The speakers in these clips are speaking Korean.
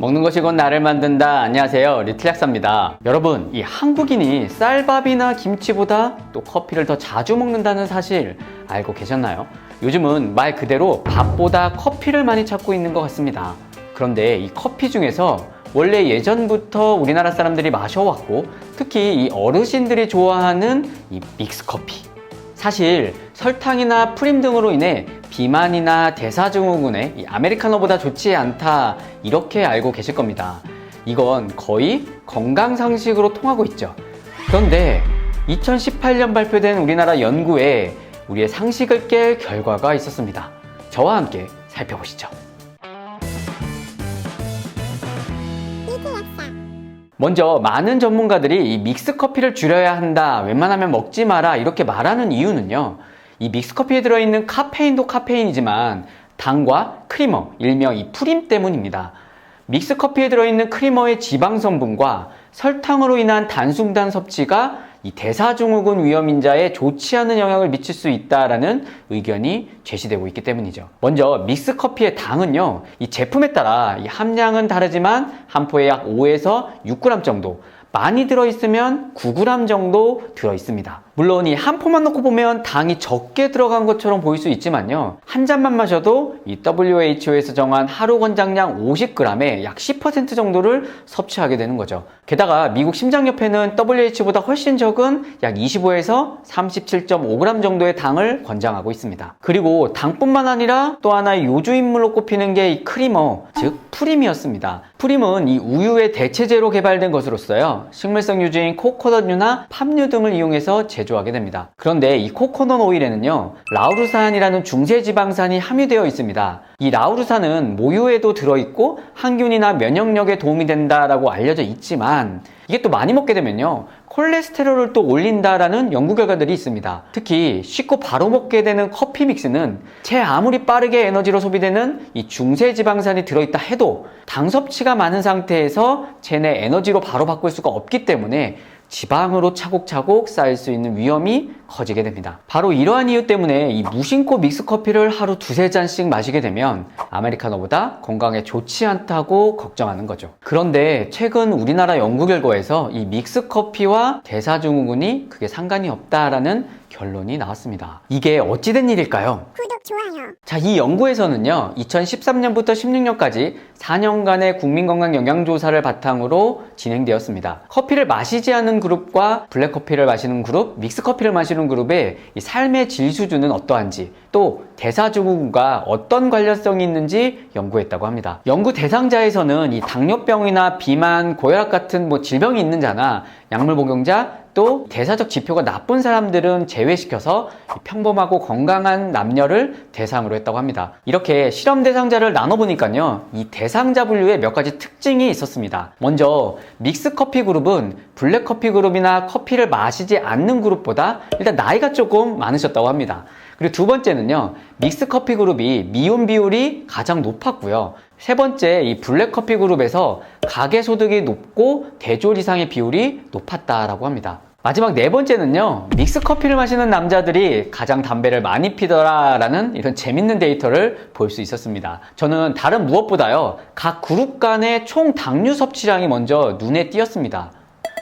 먹는 것이 곧 나를 만든다. 안녕하세요. 리틀약사입니다. 여러분, 이 한국인이 쌀밥이나 김치보다 또 커피를 더 자주 먹는다는 사실 알고 계셨나요? 요즘은 말 그대로 밥보다 커피를 많이 찾고 있는 것 같습니다. 그런데 이 커피 중에서 원래 예전부터 우리나라 사람들이 마셔왔고 특히 이 어르신들이 좋아하는 이 믹스 커피. 사실 설탕이나 프림 등으로 인해 비만이나 대사증후군에 이 아메리카노보다 좋지 않다 이렇게 알고 계실 겁니다. 이건 거의 건강 상식으로 통하고 있죠. 그런데 2018년 발표된 우리나라 연구에 우리의 상식을 깰 결과가 있었습니다. 저와 함께 살펴보시죠. 먼저 많은 전문가들이 이 믹스 커피를 줄여야 한다, 웬만하면 먹지 마라 이렇게 말하는 이유는요. 이 믹스 커피에 들어있는 카페인도 카페인이지만 당과 크리머, 일명 이 프림 때문입니다. 믹스 커피에 들어있는 크리머의 지방 성분과 설탕으로 인한 단순단 섭취가 이 대사증후군 위험인자에 좋지 않은 영향을 미칠 수 있다라는 의견이 제시되고 있기 때문이죠. 먼저 믹스 커피의 당은요, 이 제품에 따라 이 함량은 다르지만 한 포에 약 5에서 6g 정도, 많이 들어있으면 9g 정도 들어있습니다. 물론 이 한 포만 넣고 보면 당이 적게 들어간 것처럼 보일 수 있지만요. 한 잔만 마셔도 이 WHO에서 정한 하루 권장량 50g에 약10% 정도를 섭취하게 되는 거죠. 게다가 미국 심장협회는 WH보다 훨씬 적은 약 25에서 37.5g 정도의 당을 권장하고 있습니다. 그리고 당뿐만 아니라 또 하나의 요주 인물로 꼽히는 게 이 크리머, 즉 프림이었습니다. 프림은 이 우유의 대체제로 개발된 것으로서요. 식물성 유제인 코코넛유나 팜유 등을 이용해서 제조 하게 됩니다. 그런데 이 코코넛 오일에는요, 라우르산이라는 중세지방산이 함유되어 있습니다. 이 라우르산은 모유에도 들어있고 항균이나 면역력에 도움이 된다라고 알려져 있지만 이게 또 많이 먹게 되면요. 콜레스테롤을 또 올린다라는 연구 결과들이 있습니다. 특히 쉽고 바로 먹게 되는 커피 믹스는 제 아무리 빠르게 에너지로 소비되는 이 중세 지방산이 들어있다 해도 당 섭취가 많은 상태에서 체내 에너지로 바로 바꿀 수가 없기 때문에 지방으로 차곡차곡 쌓일 수 있는 위험이 커지게 됩니다. 바로 이러한 이유 때문에 이 무심코 믹스 커피를 하루 두세 잔씩 마시게 되면 아메리카노보다 건강에 좋지 않다고 걱정하는 거죠. 그런데 최근 우리나라 연구 결과에서 이 믹스 커피와 대사증후군이 크게 상관이 없다라는 결론이 나왔습니다. 이게 어찌된 일일까요? 좋아요. 자, 이 연구에서는요, 2013년부터 16년까지 4년간의 국민건강 영양조사를 바탕으로 진행되었습니다. 커피를 마시지 않는 그룹과 블랙커피를 마시는 그룹, 믹스커피를 마시는 그룹의 이 삶의 질 수준은 어떠한지, 또 대사증후군과 어떤 관련성이 있는지 연구했다고 합니다. 연구 대상자에서는 이 당뇨병이나 비만, 고혈압 같은 뭐 질병이 있는 자나 약물 복용자, 또 대사적 지표가 나쁜 사람들은 제외시켜서 평범하고 건강한 남녀를 대상으로 했다고 합니다. 이렇게 실험 대상자를 나눠보니까요, 이 대상자 분류에 몇 가지 특징이 있었습니다. 먼저 믹스 커피 그룹은 블랙 커피 그룹이나 커피를 마시지 않는 그룹보다 일단 나이가 조금 많으셨다고 합니다. 그리고 두 번째는요, 믹스 커피 그룹이 미혼 비율이 가장 높았고요. 세 번째, 이 블랙 커피 그룹에서 가계 소득이 높고 대졸 이상의 비율이 높았다라고 합니다. 마지막 네 번째는요, 믹스 커피를 마시는 남자들이 가장 담배를 많이 피더라라는 이런 재밌는 데이터를 볼 수 있었습니다. 저는 다른 무엇보다요, 각 그룹 간의 총 당류 섭취량이 먼저 눈에 띄었습니다.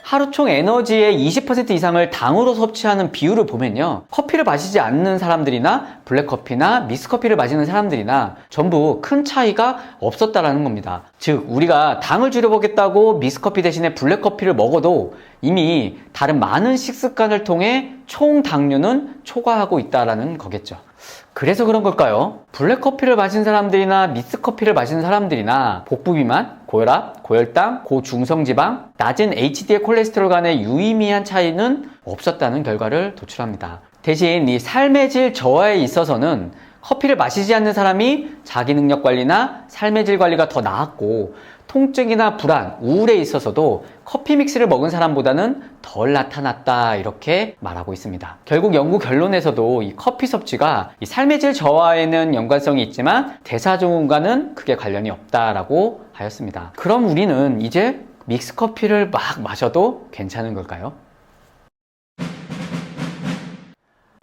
하루 총 에너지의 20% 이상을 당으로 섭취하는 비율을 보면요. 커피를 마시지 않는 사람들이나 블랙커피나 믹스커피를 마시는 사람들이나 전부 큰 차이가 없었다라는 겁니다. 즉, 우리가 당을 줄여보겠다고 믹스커피 대신에 블랙커피를 먹어도 이미 다른 많은 식습관을 통해 총 당류는 초과하고 있다라는 거겠죠. 그래서 그런 걸까요? 블랙커피를 마신 사람들이나 미스커피를 마시는 사람들이나 복부 비만, 고혈압, 고혈당, 고중성지방, 낮은 HDL 콜레스테롤 간의 유의미한 차이는 없었다는 결과를 도출합니다. 대신 이 삶의 질 저하에 있어서는 커피를 마시지 않는 사람이 자기 능력 관리나 삶의 질 관리가 더 나았고 통증이나 불안, 우울에 있어서도 커피 믹스를 먹은 사람보다는 덜 나타났다 이렇게 말하고 있습니다. 결국 연구 결론에서도 이 커피 섭취가 이 삶의 질 저하에는 연관성이 있지만 대사 증후군과는 크게 관련이 없다라고 하였습니다. 그럼 우리는 이제 믹스 커피를 막 마셔도 괜찮은 걸까요?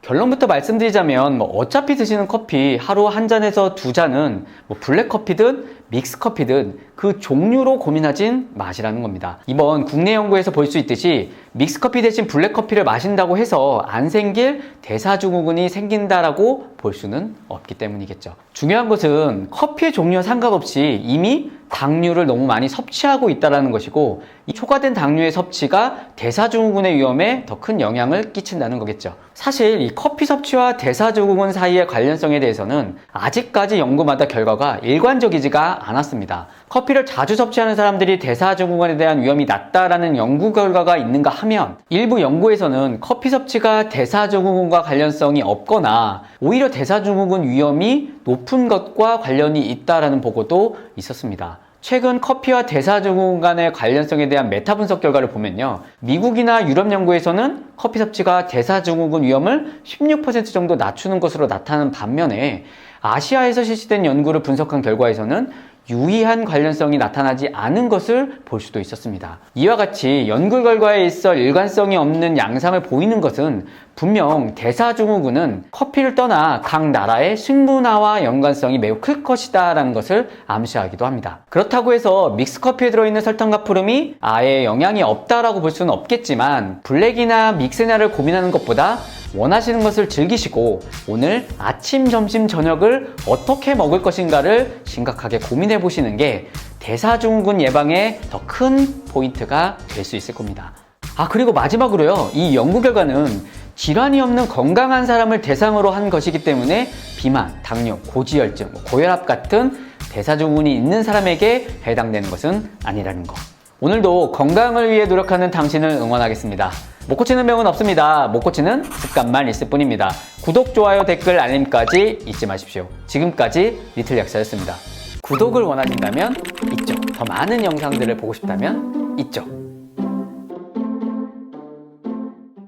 결론부터 말씀드리자면 뭐 어차피 드시는 커피 하루 한 잔에서 두 잔은 뭐 블랙 커피든 믹스 커피든 그 종류로 고민하진 마시라는 겁니다. 이번 국내 연구에서 볼 수 있듯이 믹스 커피 대신 블랙 커피를 마신다고 해서 안 생길 대사증후군이 생긴다라고 볼 수는 없기 때문이겠죠. 중요한 것은 커피의 종류와 상관없이 이미 당류를 너무 많이 섭취하고 있다는 것이고 이 초과된 당류의 섭취가 대사증후군의 위험에 더 큰 영향을 끼친다는 거겠죠. 사실 이 커피 섭취와 대사증후군 사이의 관련성에 대해서는 아직까지 연구마다 결과가 일관적이지가 않았습니다. 커피를 자주 섭취하는 사람들이 대사증후군에 대한 위험이 낮다라는 연구 결과가 있는가 하면 일부 연구에서는 커피 섭취가 대사증후군과 관련성이 없거나 오히려 대사증후군 위험이 높은 것과 관련이 있다라는 보고도 있었습니다. 최근 커피와 대사증후군 간의 관련성에 대한 메타 분석 결과를 보면요. 미국이나 유럽 연구에서는 커피 섭취가 대사증후군 위험을 16% 정도 낮추는 것으로 나타나는 반면에 아시아에서 실시된 연구를 분석한 결과에서는 유의한 관련성이 나타나지 않은 것을 볼 수도 있었습니다. 이와 같이 연구 결과에 있어 일관성이 없는 양상을 보이는 것은 분명 대사증후군은 커피를 떠나 각 나라의 식문화와 연관성이 매우 클 것이다 라는 것을 암시하기도 합니다. 그렇다고 해서 믹스 커피에 들어있는 설탕과 푸름이 아예 영향이 없다라고 볼 수는 없겠지만 블랙이나 믹스나를 고민하는 것보다 원하시는 것을 즐기시고 오늘 아침, 점심, 저녁을 어떻게 먹을 것인가를 심각하게 고민해 보시는 게 대사증후군 예방에 더 큰 포인트가 될 수 있을 겁니다. 아, 그리고 마지막으로요. 이 연구 결과는 질환이 없는 건강한 사람을 대상으로 한 것이기 때문에 비만, 당뇨, 고지혈증, 뭐 고혈압 같은 대사증후군이 있는 사람에게 해당되는 것은 아니라는 거. 오늘도 건강을 위해 노력하는 당신을 응원하겠습니다. 못 고치는 병은 없습니다. 못 고치는 습관만 있을 뿐입니다. 구독, 좋아요, 댓글, 알림까지 잊지 마십시오. 지금까지 리틀 약사였습니다. 구독을 원하신다면 이쪽, 더 많은 영상들을 보고 싶다면 이쪽.